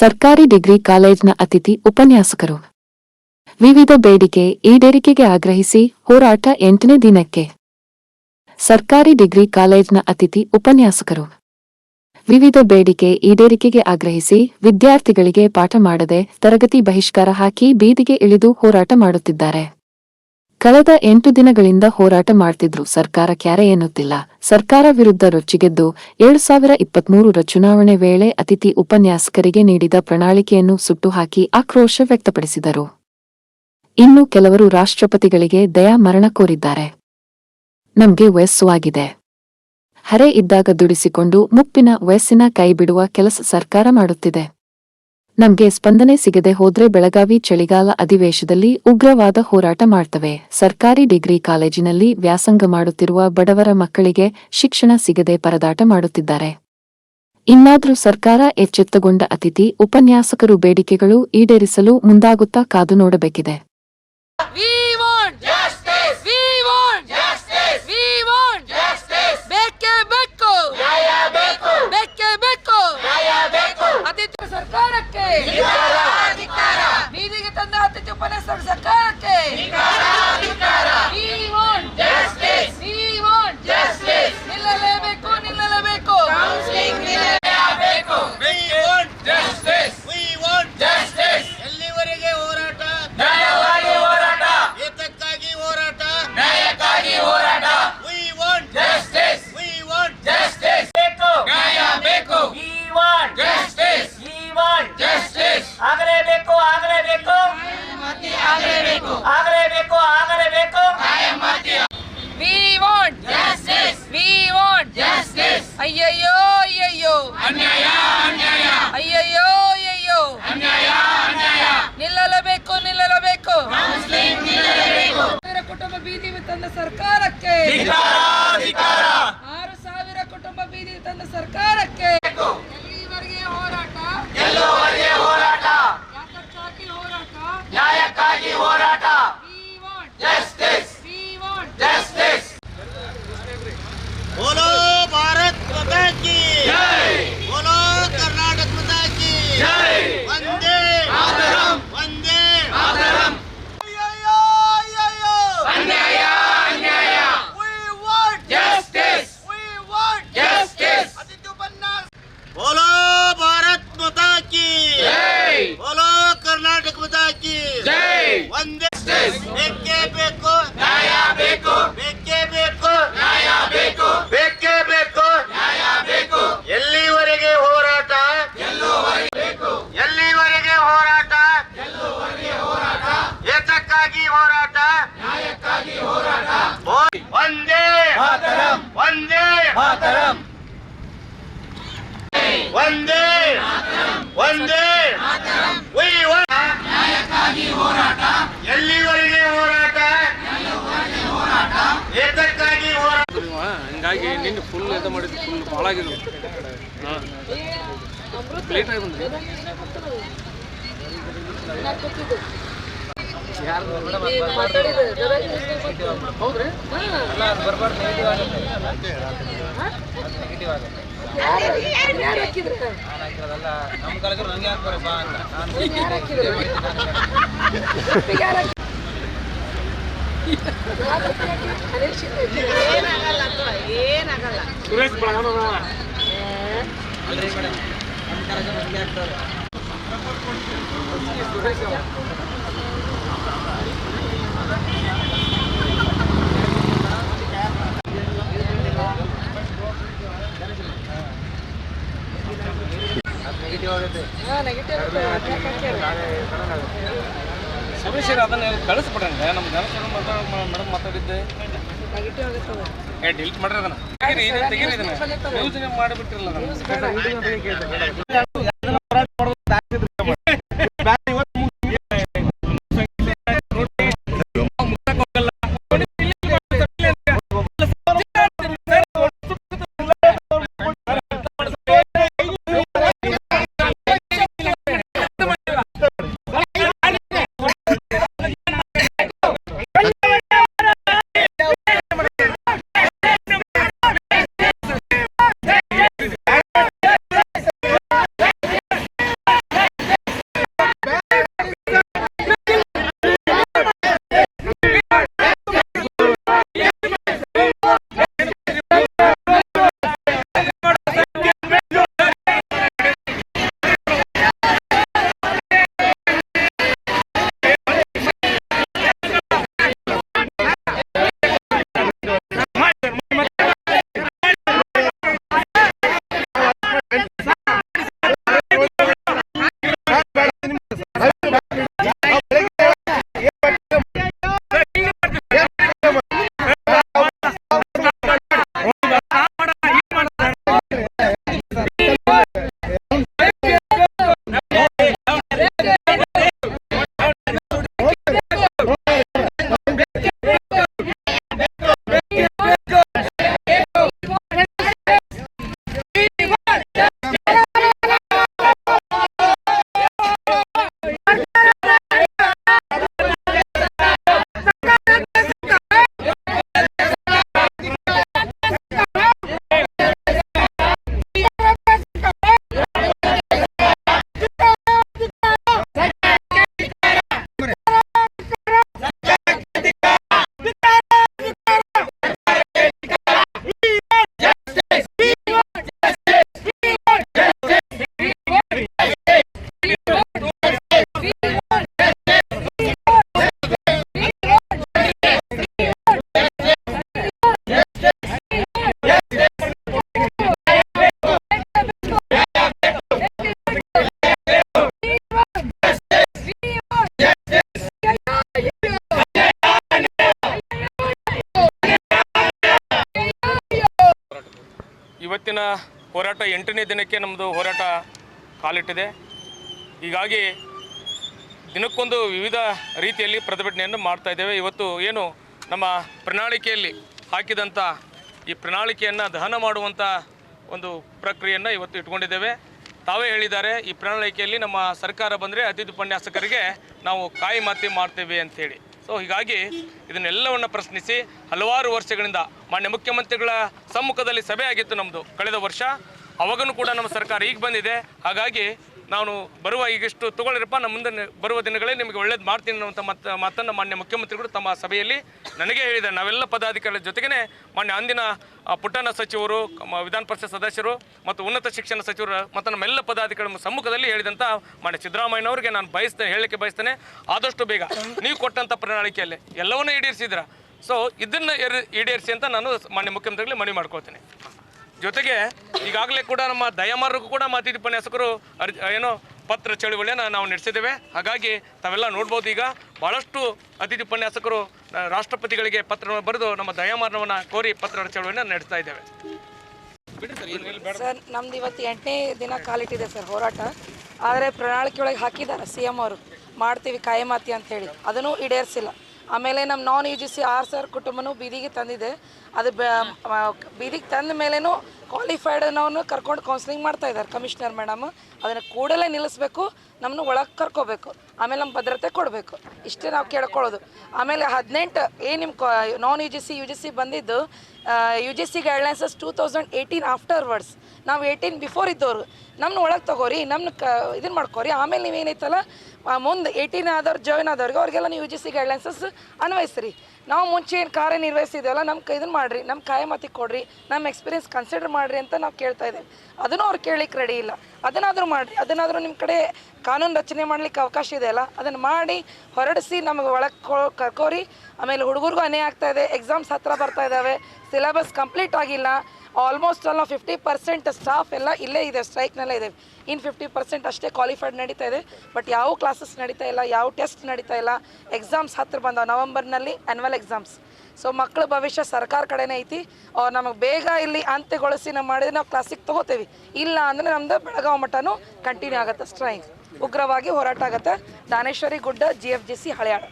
ಸರ್ಕಾರಿ ಡಿಗ್ರಿ ಕಾಲೇಜ್ನ ಅತಿಥಿ ಉಪನ್ಯಾಸಕರು. ವಿವಿಧ ಬೇಡಿಕೆ ಈಡೇರಿಕೆಗೆ ಆಗ್ರಹಿಸಿ ಹೋರಾಟ ಎಂಟನೇ ದಿನಕ್ಕೆ. ಸರ್ಕಾರಿ ಡಿಗ್ರಿ ಕಾಲೇಜ್ನ ಅತಿಥಿ ಉಪನ್ಯಾಸಕರು. ವಿವಿಧ ಬೇಡಿಕೆ ಈಡೇರಿಕೆಗೆ ಆಗ್ರಹಿಸಿ ವಿದ್ಯಾರ್ಥಿಗಳಿಗೆ ಪಾಠ ಮಾಡದೆ ತರಗತಿ ಬಹಿಷ್ಕಾರ ಹಾಕಿ ಬೀದಿಗೆ ಇಳಿದು ಹೋರಾಟ ಮಾಡುತ್ತಿದ್ದಾರೆ. ಕಳೆದ ಎಂಟು ದಿನಗಳಿಂದ ಹೋರಾಟ ಮಾಡ್ತಿದ್ರು. ಸರ್ಕಾರ ಕ್ಯಾರೆ ಎನ್ನುತ್ತಿಲ್ಲ. ಸರ್ಕಾರ ವಿರುದ್ಧ ರೊಚ್ಚಿಗೆದ್ದು ಏಳು ಸಾವಿರ ಇಪ್ಪತ್ಮೂರರ ಚುನಾವಣೆ ವೇಳೆ ಅತಿಥಿ ಉಪನ್ಯಾಸಕರಿಗೆ ನೀಡಿದ ಪ್ರಣಾಳಿಕೆಯನ್ನು ಸುಟ್ಟು ಹಾಕಿ ಆಕ್ರೋಶ ವ್ಯಕ್ತಪಡಿಸಿದರು. ಇನ್ನು ಕೆಲವರು ರಾಷ್ಟ್ರಪತಿಗಳಿಗೆ ದಯಾ ಮರಣ ಕೋರಿದ್ದಾರೆ. ನಮ್ಗೆ ವಯಸ್ಸು ಆಗಿದೆ. ಹರೆ ಇದ್ದಾಗ ದುಡಿಸಿಕೊಂಡು ಮುಪ್ಪಿನ ವಯಸ್ಸಿನ ಕೈಬಿಡುವ ಕೆಲಸ ಸರ್ಕಾರ ಮಾಡುತ್ತಿದೆ. ನಮ್ಗೆ ಸ್ಪಂದನೆ ಸಿಗದೆ ಹೋದ್ರೆ ಬೆಳಗಾವಿ ಚಳಿಗಾಲ ಅಧಿವೇಶದಲ್ಲಿ ಉಗ್ರವಾದ ಹೋರಾಟ ಮಾಡ್ತವೆ. ಸರ್ಕಾರಿ ಡಿಗ್ರಿ ಕಾಲೇಜಿನಲ್ಲಿ ವ್ಯಾಸಂಗ ಮಾಡುತ್ತಿರುವ ಬಡವರ ಮಕ್ಕಳಿಗೆ ಶಿಕ್ಷಣ ಸಿಗದೆ ಪರದಾಟ ಮಾಡುತ್ತಿದ್ದಾರೆ. ಇನ್ನಾದ್ರೂ ಸರ್ಕಾರ ಎಚ್ಚೆತ್ತಗೊಂಡ ಅತಿಥಿ, ಉಪನ್ಯಾಸಕರು ಬೇಡಿಕೆಗಳು ಈಡೇರಿಸಲು ಮುಂದಾಗುತ್ತಾ ಕಾದು ನೋಡಬೇಕಿದೆ. ಸರ್ಕಾರಕ್ಕೆ ಬೀದಿಗೆ ತಂದ ಅತಿಥಿ ಉಪನ್ಯಾಸಕ ಸರ್ಕಾರಕ್ಕೆ ಅಯ್ಯಯ್ಯೋ. ಅನ್ಯಾಯ ಅನ್ಯಾಯ ಅಯ್ಯಯ್ಯೋ ಅಯ್ಯಯ್ಯೋ. ಅನ್ಯಾಯ ಅನ್ಯಾಯ ನಿಲ್ಲಲೇಬೇಕು ನಿಲ್ಲಲೇಬೇಕು. ಕೌನ್ಸಿಲಿಂಗ್ ನಿಲ್ಲಲೇಬೇಕು. ಕುಟುಂಬ ಬೀದಿ ತಂದ ಸರ್ಕಾರಕ್ಕೆ. ಮಾತರಂ. ವಂದೇ ಮಾತರಂ. ಒಂದೇ ಒಂದೇ We ಹೋರಾಟ. ಎಲ್ಲಿವರೆಗೆ ಹೋರಾಟ? ಏತಕ್ಕಾಗಿ ಹೋರಾಟ? ಹಂಗಾಗಿ ನಿನ್ನೆ ಫುಲ್ ಇದು ಮಾಡಿದ್ದು ಫುಲ್ ಭಾಳ ಆಗಿದ್ವು. ಲೇಟ್ ಆಗಿ ಬಂದ್ರಿ ಸುರೇಶ್ ಸುರೇಶ್ ಅದನ್ನ ಕಳಿಸ್ಬಿಡ್ರಂಗ ನಮ್ಮ ಜನಸಂಘ ಮೇಡಮ್ ಮಾತಾಡಿದ್ದೆ ಏ ಡಿಲೀಟ್ ಮಾಡ್ರಿ ಅದನ್ನ. ತೆಗೀರಿ ಇದನ್ನ ಮಾಡಿಬಿಟ್ಟಿರಲ್ಲ ಇವತ್ತಿನ ಹೋರಾಟ ಎಂಟನೇ ದಿನಕ್ಕೆ ನಮ್ಮದು ಹೋರಾಟ ಕಾಲಿಟ್ಟಿದೆ. ಹೀಗಾಗಿ ದಿನಕ್ಕೊಂದು ವಿವಿಧ ರೀತಿಯಲ್ಲಿ ಪ್ರತಿಭಟನೆಯನ್ನು ಮಾಡ್ತಾ ಇದ್ದೇವೆ. ಇವತ್ತು ಏನು ನಮ್ಮ ಪ್ರಣಾಳಿಕೆಯಲ್ಲಿ ಹಾಕಿದಂಥ ಈ ಪ್ರಣಾಳಿಕೆಯನ್ನು ದಹನ ಮಾಡುವಂಥ ಒಂದು ಪ್ರಕ್ರಿಯೆಯನ್ನು ಇವತ್ತು ಇಟ್ಕೊಂಡಿದ್ದೇವೆ. ತಾವೇ ಹೇಳಿದ್ದಾರೆ, ಈ ಪ್ರಣಾಳಿಕೆಯಲ್ಲಿ ನಮ್ಮ ಸರ್ಕಾರ ಬಂದರೆ ಅತಿಥಿ ಉಪನ್ಯಾಸಕರಿಗೆ ನಾವು ಕಾಯಿ ಮಾತಿ ಮಾಡ್ತೇವೆ ಅಂತೇಳಿ. ಸೊ ಹೀಗಾಗಿ ಇದನ್ನೆಲ್ಲವನ್ನು ಪ್ರಶ್ನಿಸಿ ಹಲವಾರು ವರ್ಷಗಳಿಂದ ಮಾನ್ಯ ಮುಖ್ಯಮಂತ್ರಿಗಳ ಸಮ್ಮುಖದಲ್ಲಿ ಸಭೆ ಆಗಿತ್ತು ನಮ್ಮದು ಕಳೆದ ವರ್ಷ. ಅವಾಗನೂ ಕೂಡ ನಮ್ಮ ಸರ್ಕಾರ ಈಗ ಬಂದಿದೆ. ಹಾಗಾಗಿ ನಾನು ಬರುವ ಈಗಿಷ್ಟು ತಗೊಳ್ಳಿರಪ್ಪ ನಮ್ಮ ಮುಂದೆ ಬರುವ ದಿನಗಳೇ ನಿಮಗೆ ಒಳ್ಳೇದು ಮಾಡ್ತೀನಿ ಅನ್ನುವಂಥ ಮತ್ತ ಮಾತನ್ನು ಮಾನ್ಯ ಮುಖ್ಯಮಂತ್ರಿಗಳು ತಮ್ಮ ಸಭೆಯಲ್ಲಿ ನನಗೆ ಹೇಳಿದ್ದಾರೆ. ನಾವೆಲ್ಲ ಪದಾಧಿಕಾರಿಗಳ ಜೊತೆಗೇ ಮಾನ್ಯ ಅಂದಿನ ಪುಟ್ಟಣ್ಣ ಪುಟ್ಟಣ ಸಚಿವರು ವಿಧಾನ ಪರಿಷತ್ ಸದಸ್ಯರು ಮತ್ತು ಉನ್ನತ ಶಿಕ್ಷಣ ಸಚಿವರು ಮತ್ತು ನಮ್ಮೆಲ್ಲ ಪದಾಧಿಕಾರಿಗಳ ಸಮ್ಮುಖದಲ್ಲಿ ಹೇಳಿದಂಥ ಮಾನ್ಯ ಸಿದ್ದರಾಮಯ್ಯನವರಿಗೆ ನಾನು ಬಯಸ್ತೇನೆ, ಹೇಳಲಿಕ್ಕೆ ಬಯಸ್ತೇನೆ. ಆದಷ್ಟು ಬೇಗ ನೀವು ಕೊಟ್ಟಂಥ ಪ್ರಣಾಳಿಕೆಯಲ್ಲಿ ಎಲ್ಲವನ್ನೂ ಈಡೇರಿಸಿದ್ರ ಸೊ ಇದನ್ನು ಈಡೇರಿಸಿ ಅಂತ ನಾನು ಮಾನ್ಯ ಮುಖ್ಯಮಂತ್ರಿಗಳಿಗೆ ಮನವಿ ಮಾಡ್ಕೊಳ್ತೇನೆ. ಜೊತೆಗೆ ಈಗಾಗಲೇ ಕೂಡ ನಮ್ಮ ದಯಮಾರರಿಗೂ ಕೂಡ ನಮ್ಮ ಅತಿಥಿ ಉಪನ್ಯಾಸಕರು ಅರ್ಜಿ ಏನೋ ಪತ್ರ ಚಳುವಳಿಯನ್ನು ನಾವು ನಡೆಸಿದ್ದೇವೆ. ಹಾಗಾಗಿ ತಾವೆಲ್ಲ ನೋಡ್ಬೋದು ಈಗ ಭಾಳಷ್ಟು ಅತಿಥಿ ಉಪನ್ಯಾಸಕರು ರಾಷ್ಟ್ರಪತಿಗಳಿಗೆ ಪತ್ರವನ್ನು ಬರೆದು ನಮ್ಮ ದಯಾಮರಣವನ್ನು ಕೋರಿ ಪತ್ರ ಚಳುವಳಿಯನ್ನು ನಡೆಸ್ತಾ ಇದ್ದೇವೆ. ಸರ್ ನಮ್ದು ಇವತ್ತು ಎಂಟನೇ ದಿನ ಕಾಲಿಟ್ಟಿದೆ ಸರ್ ಹೋರಾಟ. ಆದರೆ ಪ್ರಣಾಳಿಕೆ ಒಳಗೆ ಹಾಕಿದ್ದಾರೆ ಸಿ ಎಂ ಅವರು. ಮಾಡ್ತೀವಿ ಕಾಯಮಾತಿ ಅಂತ ಹೇಳಿ. ಅದನ್ನು ಈಡೇರಿಸಿಲ್ಲ. ಆಮೇಲೆ ನಮ್ಮ non U G C R sir ಕುಟುಂಬನೂ ಬೀದಿಗೆ ತಂದಿದೆ. ಅದು ಬೀದಿಗೆ ತಂದ ಮೇಲೇನು ಕ್ವಾಲಿಫೈಡ್ ನಾವು ಕರ್ಕೊಂಡು ಕೌನ್ಸಿಲಿಂಗ್ ಮಾಡ್ತಾ ಇದ್ದಾರೆ ಕಮಿಷನರ್ ಮೇಡಮ್ ಅದನ್ನು ಕೂಡಲೇ ನಿಲ್ಲಿಸ್ಬೇಕು ನಮ್ಮನ್ನು ಒಳಗೆ ಕರ್ಕೋಬೇಕು. ಆಮೇಲೆ ನಮ್ಮ ಭದ್ರತೆ ಕೊಡಬೇಕು. ಇಷ್ಟೇ ನಾವು ಕೇಳ್ಕೊಳ್ಳೋದು. ಆಮೇಲೆ ಹದಿನೆಂಟು ಏನು ನಿಮ್ಮ ನಾನ್ U G C U G C ಬಂದಿದ್ದು U G C guidelines two thousand eighteen afterwards ನಾವು ಏಯ್ಟೀನ್ ಬಿಫೋರ್ ಇದ್ದವ್ರು ನಮ್ಮನ್ನ ಒಳಗೆ ತಗೋರಿ ನಮ್ಮನ್ನ ಕ ಇದನ್ನು ಮಾಡ್ಕೋರಿ. ಆಮೇಲೆ ನೀವೇನೈತಲ್ಲ ಮುಂದೆ ಏಯ್ಟೀನ್ ಆದವ್ರು ಜಾಯ್ನ್ ಆದವ್ರಿಗೆ ಅವ್ರಿಗೆಲ್ಲ ನೀವು ಯು ಜಿ ಸಿ ಗೈಡ್ಲೈನ್ಸಸ್ ಅನ್ವಯಿಸ್ರಿ. ನಾವು ಮುಂಚೆ ಏನು ಕಾರ್ಯನಿರ್ವಹಿಸಿದ್ದೇವಲ್ಲ ನಮ್ಮ ಇದನ್ನು ಮಾಡಿರಿ ನಮ್ಮ ಕಾಯಮತಿ ಕೊಡ್ರಿ ನಮ್ಮ ಎಕ್ಸ್ಪೀರಿಯನ್ಸ್ ಕನ್ಸಿಡರ್ ಮಾಡಿರಿ ಅಂತ ನಾವು ಕೇಳ್ತಾ ಇದ್ದೇವೆ. ಅದನ್ನು ಅವ್ರು ಕೇಳಲಿಕ್ಕೆ ರೆಡಿ ಇಲ್ಲ. ಅದನ್ನಾದರೂ ಮಾಡಿರಿ. ಅದನ್ನಾದರೂ ನಿಮ್ಮ ಕಡೆ ಕಾನೂನು ರಚನೆ ಮಾಡಲಿಕ್ಕೆ ಅವಕಾಶ ಇದೆಯಲ್ಲ ಅದನ್ನು ಮಾಡಿ ಹೊರಡಿಸಿ ನಮಗೆ ಒಳಗೆ ಕರ್ಕೋರಿ. ಆಮೇಲೆ ಹುಡುಗರಿಗೂ ಅನೇ ಆಗ್ತಾ ಇದೆ ಎಕ್ಸಾಮ್ಸ್ ಹತ್ರ ಬರ್ತಾ ಇದ್ದಾವೆ ಸಿಲೆಬಸ್ ಕಂಪ್ಲೀಟ್ ಆಗಿಲ್ಲ. ಆಲ್ಮೋಸ್ಟ್ ಅಲ್ಲ ಫಿಫ್ಟಿ ಪರ್ಸೆಂಟ್ ಸ್ಟಾಫ್ ಎಲ್ಲ ಇಲ್ಲೇ ಇದೆ ಸ್ಟ್ರೈಕ್ನಲ್ಲೇ ಇದೆ. ಇನ್ನು ಫಿಫ್ಟಿ ಪರ್ಸೆಂಟ್ ಅಷ್ಟೇ ಕ್ವಾಲಿಫೈಡ್ ನಡೀತಾ ಇದೆ. ಬಟ್ ಯಾವ ಕ್ಲಾಸಸ್ ನಡೀತಾ ಇಲ್ಲ, ಯಾವ ಟೆಸ್ಟ್ ನಡೀತಾ ಇಲ್ಲ ಎಕ್ಸಾಮ್ಸ್ ಹತ್ತಿರ ಬಂದವು. ನವಂಬರ್ನಲ್ಲಿ ಆ್ಯನ್ವಲ್ ಎಕ್ಸಾಮ್ಸ್ ಸೊ ಮಕ್ಕಳ ಭವಿಷ್ಯ ಸರ್ಕಾರ ಕಡೆನೇ ಐತಿ. ಅವ್ರು ನಮಗೆ ಬೇಗ ಇಲ್ಲಿ ಅಂತ್ಯಗೊಳಿಸಿ ನಾವು ಮಾಡಿದ್ರೆ ನಾವು ಕ್ಲಾಸಿಗೆ ತೊಗೋತೇವೆ. ಇಲ್ಲ ಅಂದರೆ ನಮ್ದು ಬೆಳಗಾವಿ ಮಠನೂ ಕಂಟಿನ್ಯೂ ಆಗುತ್ತೆ ಸ್ಟ್ರೈಕ್ ಉಗ್ರವಾಗಿ ಹೋರಾಟ ಆಗುತ್ತೆ. ದಾನೇಶ್ವರಿ ಗುಡ್ಡ ಜಿ ಎಫ್ ಜಿ ಸಿ ಹಳೆಯಾಡ